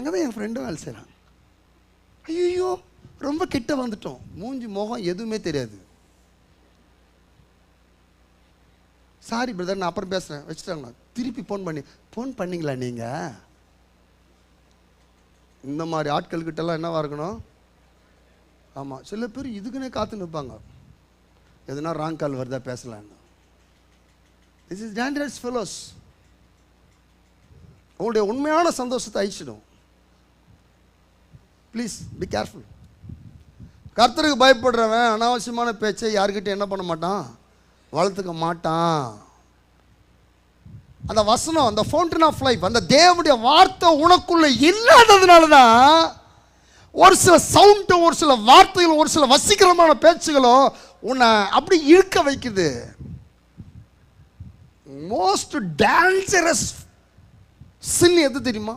அங்கே தான் என் ஃப்ரெண்டும் வேலை செய்கிறான் ஐயோ ரொம்ப கிட்ட வந்துட்டோம். மூஞ்சி முகம் எதுவுமே தெரியாது. சாரி பிரதர் நான் அப்புறம் பேசுகிறேன் வச்சுட்டாங்கண்ணா திருப்பி ஃபோன் பண்ணி ஃபோன் பண்ணீங்களா நீங்கள் இந்த மாதிரி ஆட்கள்கிட்டலாம் என்னவா இருக்கணும்? ஆமாம் சில பேர் இதுக்குன்னே காத்து நிற்பாங்க. எதுனா ராங் கால் வருதா பேசலான்னு. திஸ் இஸ் டேஞ்சரஸ் ஃபெலோஸ் உங்களுடைய உண்மையான சந்தோஷத்தை அழிச்சிடும். ப்ளீஸ் பி கேர்ஃபுல் கர்த்தருக்கு பயப்படுறவன் அனாவசியமான பேச்சை யாருக்கிட்ட என்ன பண்ண மாட்டான்? வளர்த்துக்க மாட்டான். அந்த வசனம் அந்த ஃபவுண்டன் ஆஃப் லைஃப் அந்த தேவனுடைய வார்த்தை உனக்குள்ளே இல்லாததுனால தான் ஒரு சில சவுண்டு ஒரு சில வார்த்தைகளும் ஒரு சில வசீகரமான பேச்சுகளோ உன்னை அப்படி இழுக்க வைக்குது. மோஸ்ட் டேஞ்சரஸ் சின் எது தெரியுமா?